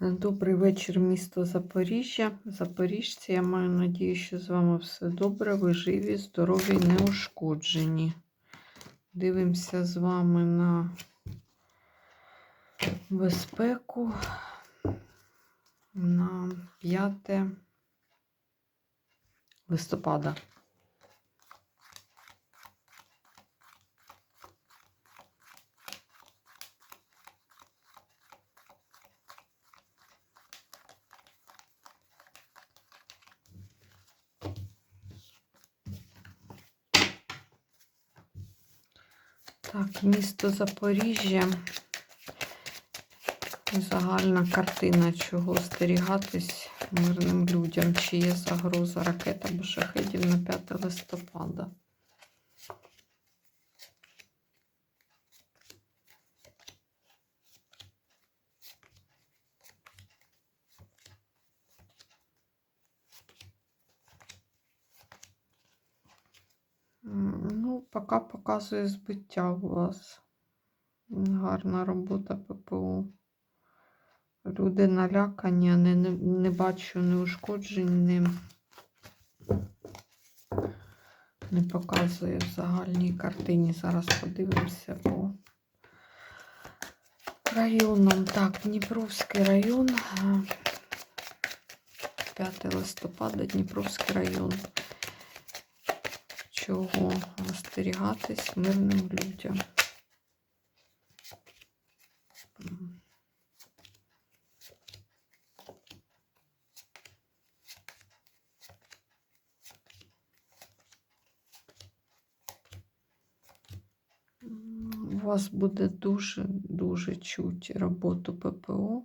Добрий вечір, місто Запоріжжя. Запоріжці, я маю надію, що з вами все добре. Ви живі, здорові, неушкоджені. Дивимося з вами на безпеку на 5 листопада. Так, місто Запоріжжя. Загальна картина, чого остерігатись мирним людям, чи є загроза ракет або шахедів на 5 листопада. Показує збиття у вас. Гарна робота ППО. Люди налякані, не, не, не бачу неушкоджень, не, не показує в загальній картині. Зараз подивимося по районам. Так, Дніпровський район. 5 листопада, Дніпровський район. Чого остерігатись мирним людям? У вас буде дуже-дуже чуть роботу ППО.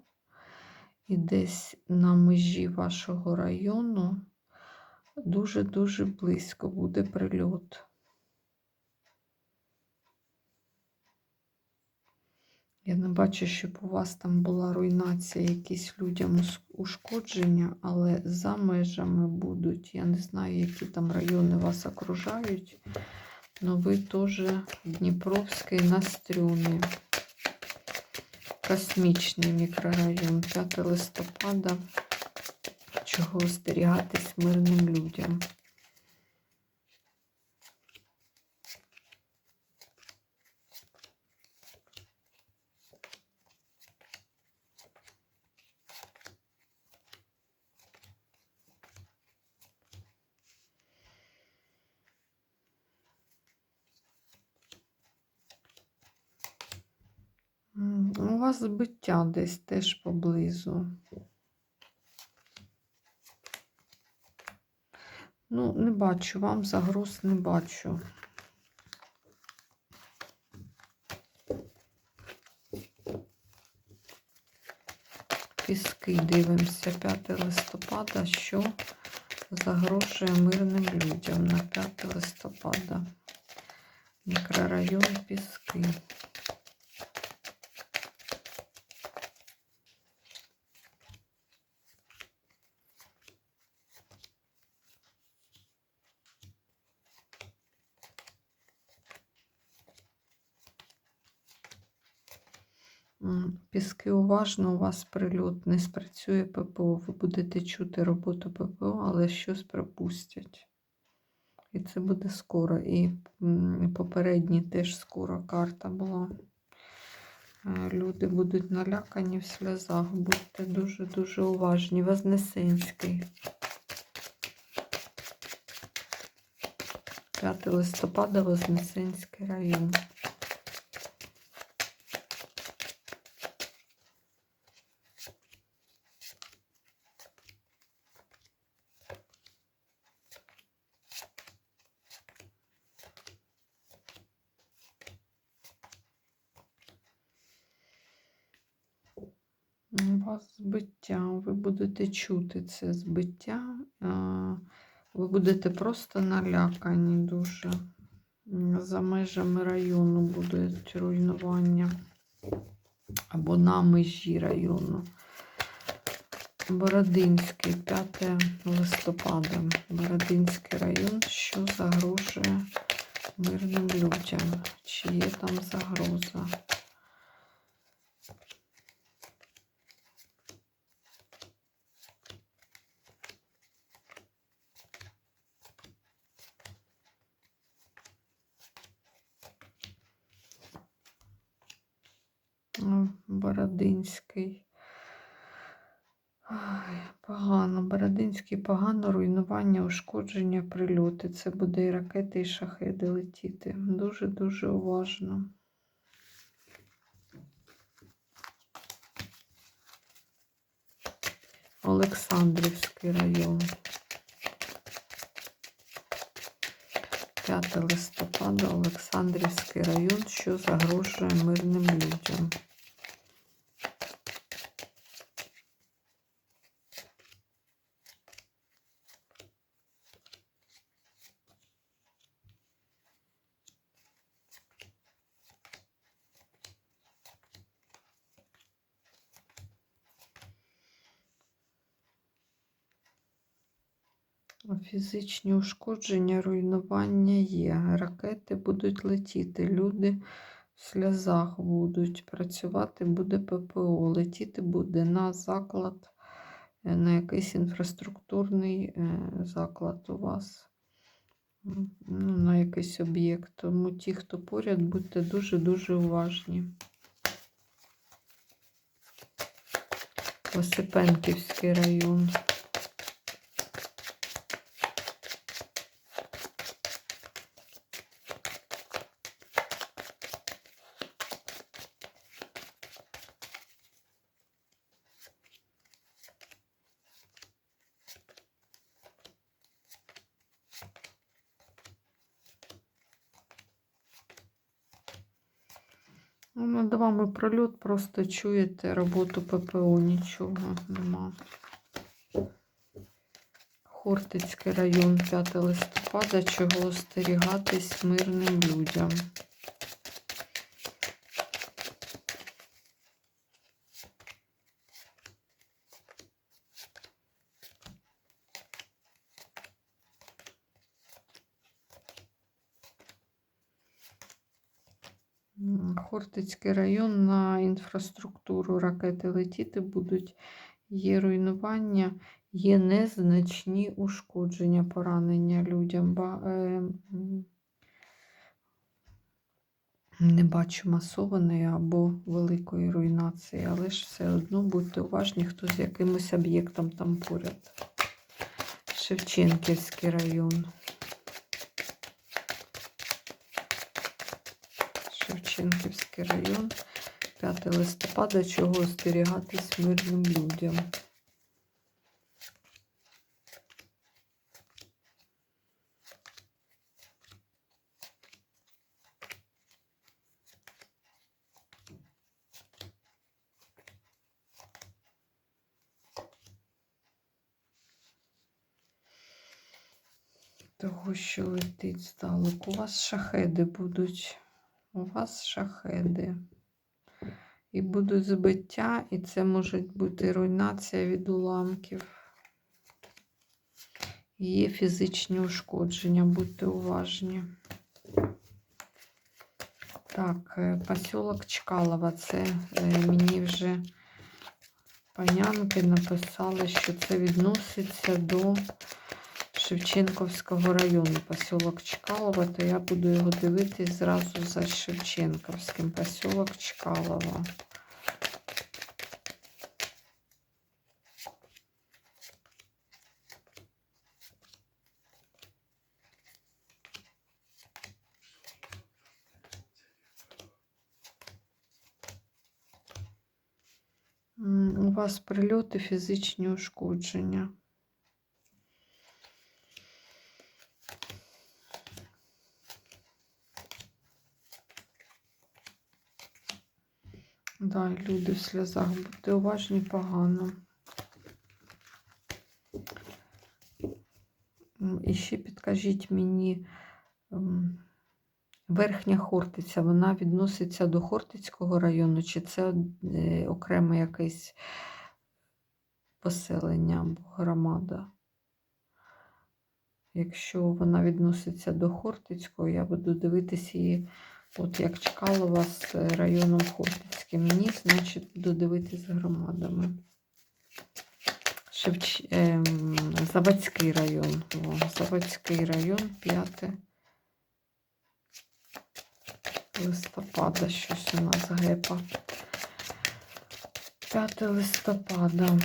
І десь на межі вашого району дуже-дуже близько буде прильот. Я не бачу, щоб у вас там була руйнація, якісь людям ушкодження, але за межами будуть. Я не знаю, які там райони вас окружають, але ви теж Дніпровський Настрюний. Космічний мікрорайон 5 листопада. Чого остерігатись мирним людям? У вас збиття десь теж поблизу. Ну, не бачу, вам загроз не бачу. Піски дивимося 5 листопада, що загрожує мирним людям на 5 листопада. Мікрорайон Піски. М, уважно, у вас прильот не спрацює ППО. Ви будете чути роботу ППО, але щось пропустять. І це буде скоро. І попередні теж скоро карта була. Е, Люди будуть налякані в сльозах. Будьте дуже-дуже уважні. Вознесенський. 5 листопада, Вознесенський район. У збиття, ви будете чути це збиття, ви будете просто налякані дуже. За межами району будуть руйнування або на межі району. Бородинський, 5 листопада. Бородинський район, що загрожує мирним людям? Чи є там загроза? Бородинський. Погано, Бородинський, погано, руйнування, ушкодження, прильоти. Це буде і ракети, і шахеди летіти. Дуже-дуже уважно. Олександрівський район. 5 листопада, Олександрівський район, що загрожує мирним людям. Фізичні ушкодження, руйнування є. Ракети будуть летіти. Люди в сльозах будуть. Працювати буде ППО. Летіти буде на заклад, е, на якийсь інфраструктурний е, заклад у вас. Ну, на якийсь об'єкт. Тому ті, хто поряд, будьте дуже-дуже уважні. Осипенківський район. Ну, над вами прольот, просто чуєте роботу ППО, нічого нема. Хортицький район, 5 листопада, чого остерігатись мирним людям. Хортицький район на інфраструктуру ракети летіти будуть. Є руйнування, є незначні ушкодження, поранення людям. Ба- е, Не бачу масованої або великої руйнації, але ж все одно будьте уважні, хто з якимось об'єктом там поряд. Шевченківський район. Шевченківський район, 5 листопада, чого остерігатись мирним людям. Того, що летить здалек. У вас шахеди будуть. У вас шахеди. І будуть збиття, і це може бути руйнація від уламків. Є фізичні ушкодження, будьте уважні. Так, е, посілок Чкалова. Це е, мені вже панянки написали, що це відноситься до Шевченківського району, посілок Чкалова, то я буду його дивитись зразу за Шевченківським. Посілок Чкалова. У вас прильоти, фізичні ушкодження. Да, люди в сльозах, будьте уважні, погано. І ще підкажіть мені, ем, верхня Хортиця, вона відноситься до Хортицького району, чи це е, окреме якесь поселення або громада? Якщо вона відноситься до Хортицького, я буду дивитися її, от як Чкалова з е, районом Хортицьким. Ні, значить, буду дивитися з громадами. Шевч... ем, Заводський район. О, Заводський район, 5 листопада, щось у нас гепа. 5 листопада.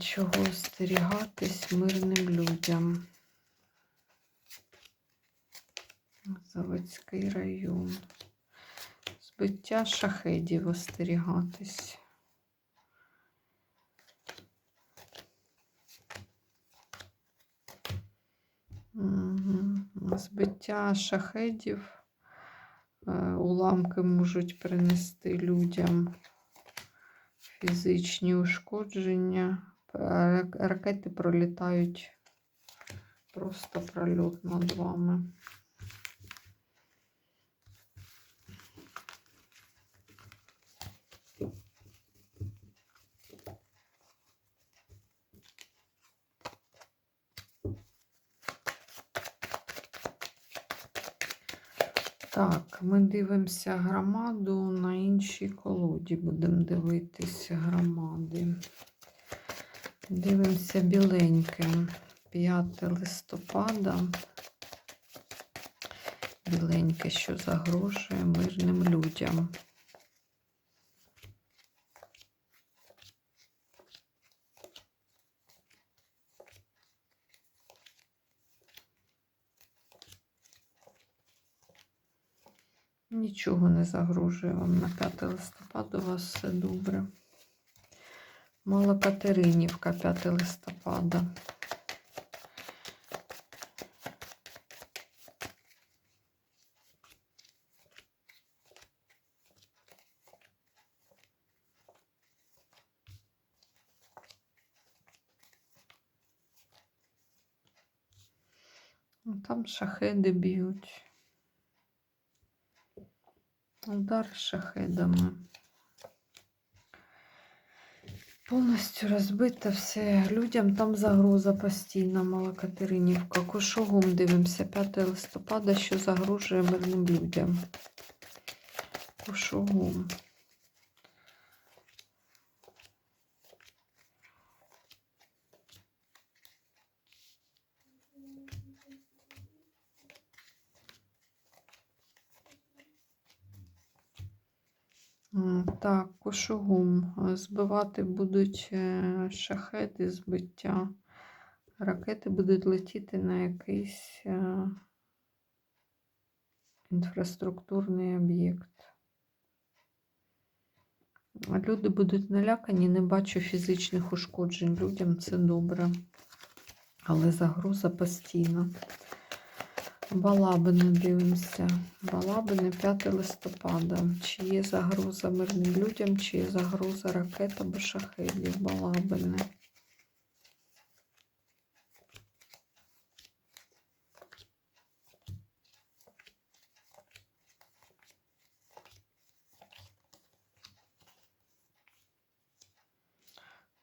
Чого остерігатись мирним людям? Заводський район. Збиття шахедів остерігатись. Збиття шахедів. Е, Уламки можуть принести людям фізичні ушкодження. Ракети пролітають просто прольот над вами. Так, ми дивимося громаду на іншій колоді. Будемо дивитися громади. Дивимося біленьке. 5 листопада. Біленьке, що загрожує мирним людям. Нічого не загрожує вам на 5 листопада, у вас все добре. Мала Катеринівка 5 листопада. Там шахеди б'ють. Удар шахедами. Повністю розбите все. Людям там загроза постійна, Мала Катеринівка. Кошогум дивимося 5 листопада, що загрожує мирним людям. Кошогум. Так, кошогум. Е, Збивати будуть е, шахеди, збиття. Ракети будуть летіти на якийсь е, інфраструктурний об'єкт. Люди будуть налякані, не бачу фізичних ушкоджень. Людям це добре. Але загроза постійна. Балабини дивимося. Балабини 5 листопада. Чи є загроза мирним людям, чи є загроза ракет або шахедів. Балабини.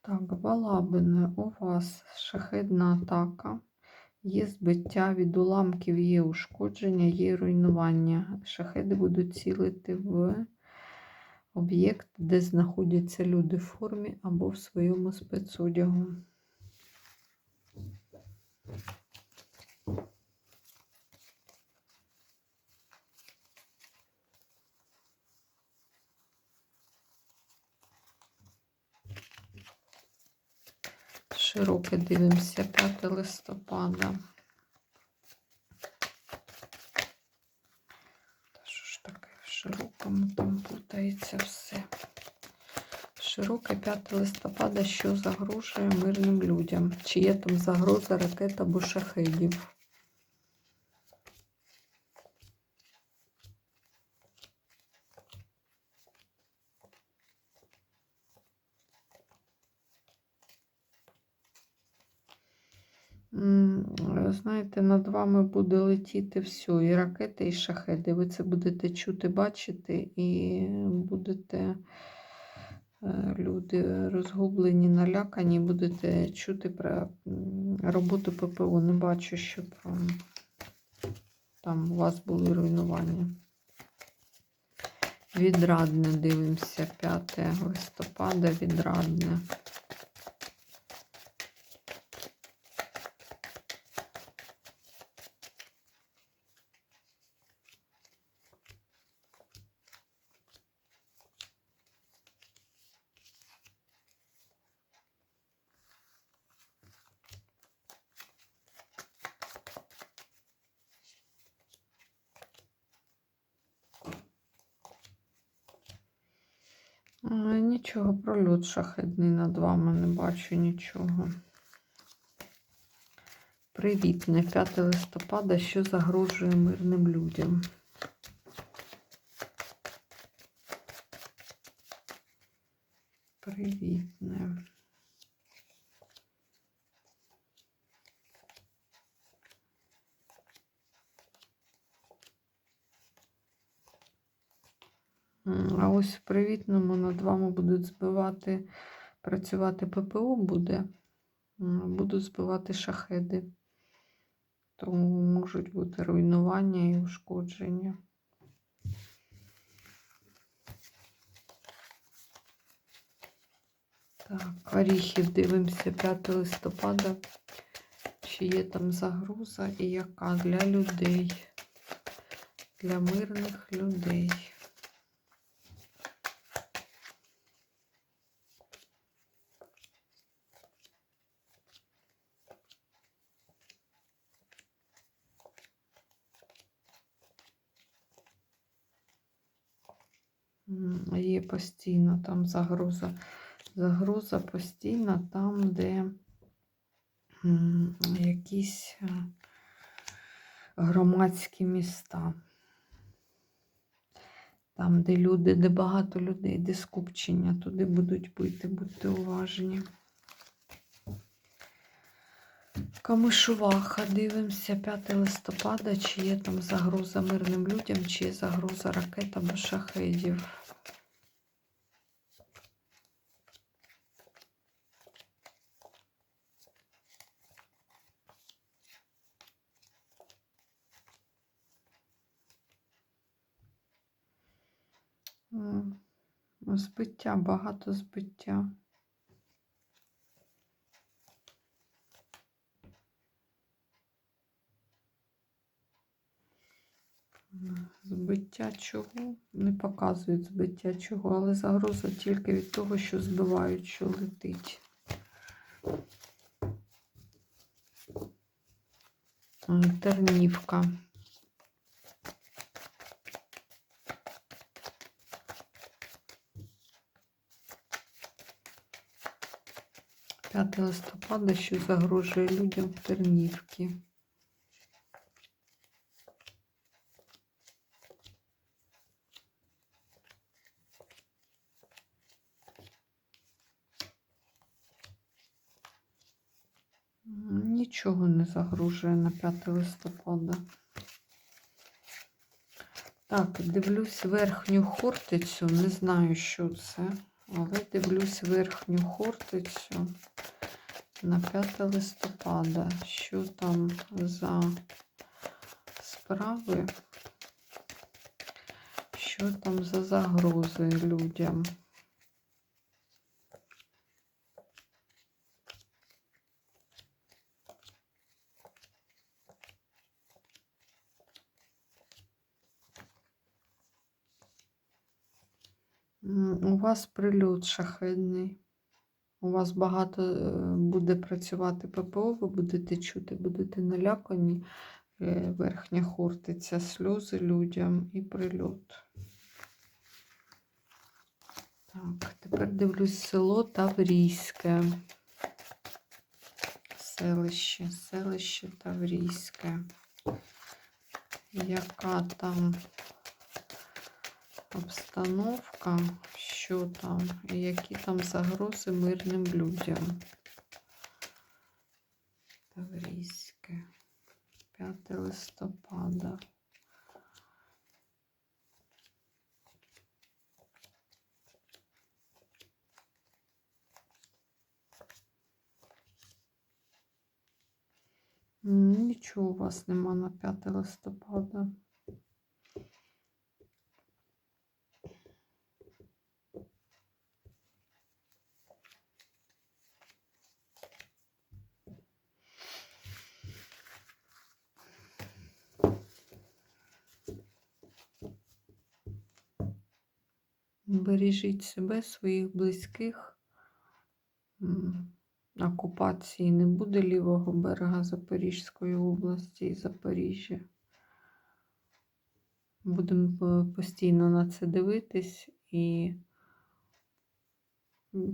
Так, балабини, у вас шахедна атака. Є збиття від уламків, є ушкодження, є руйнування. Шахеди будуть цілити в об'єкт, де знаходяться люди в формі або в своєму спецодягу. Широке дивимося 5 листопада. Та що ж таке в широкому там путається все. Широке 5 листопада, що загрожує мирним людям. Чи є там загроза ракет або шахедів? Знаєте, над вами буде летіти все, і ракети, і шахеди. Ви це будете чути, бачити, і будете е, люди розгублені, налякані, будете чути про роботу ППО. Не бачу, щоб там у вас були руйнування. Відрадне дивимося 5 листопада, відрадне. Нічого, про люд шахідний над вами, не бачу нічого. Привітне 5 листопада, що загрожує мирним людям. Привітне. М, А ось в привітному над вами будуть збивати, працювати ППО буде, будуть збивати шахеди. Тому можуть бути руйнування і ушкодження. Так, Оріхів дивимося 5 листопада. Чи є там загроза і яка для людей, для мирних людей. М, Є постійно там загроза. Загроза постійна там, де якісь е, громадські міста. Там, де люди, де багато людей, де скупчення, туди будуть бити, будьте уважні. Камишуваха, дивимося 5 листопада, чи є там загроза мирним людям, чи є загроза ракет або шахедів. Збиття, багато збиття. Збиття чого? Не показують збиття чого, але загроза тільки від того, що збивають, що летить. Тернівка. П'яте листопада, що загрожує людям в Тернівці. Нічого не загрожує на 5 листопада. Так, дивлюсь верхню хортицю. Не знаю, що це, але дивлюсь верхню хортицю на 5 листопада. Що там за справи? Що там за загрози людям? У вас прильот шахедний. У вас багато е, буде працювати ППО, ви будете чути, будете налякані. Е, Верхня хортиця, сльози людям і прильот. Так, тепер дивлюсь село Таврійське. Селище, селище Таврійське. Яка там обстановка, що там, які там загрози мирним людям. Таврійське, 5 листопада. Нічого у вас нема на 5 листопада. Бережіть себе, своїх близьких. Окупації не буде лівого берега Запорізької області і Запоріжжя. Будемо постійно на це дивитись і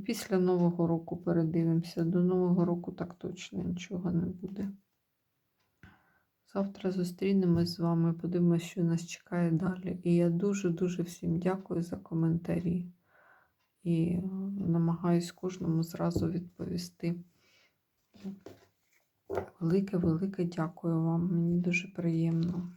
Після Нового року передивимося. До Нового року так точно нічого не буде. Завтра зустрінемось з вами, подивимося, що нас чекає далі. І я дуже-дуже всім дякую за коментарі. І е, намагаюсь кожному зразу відповісти. Велике, велике дякую вам. Мені дуже приємно.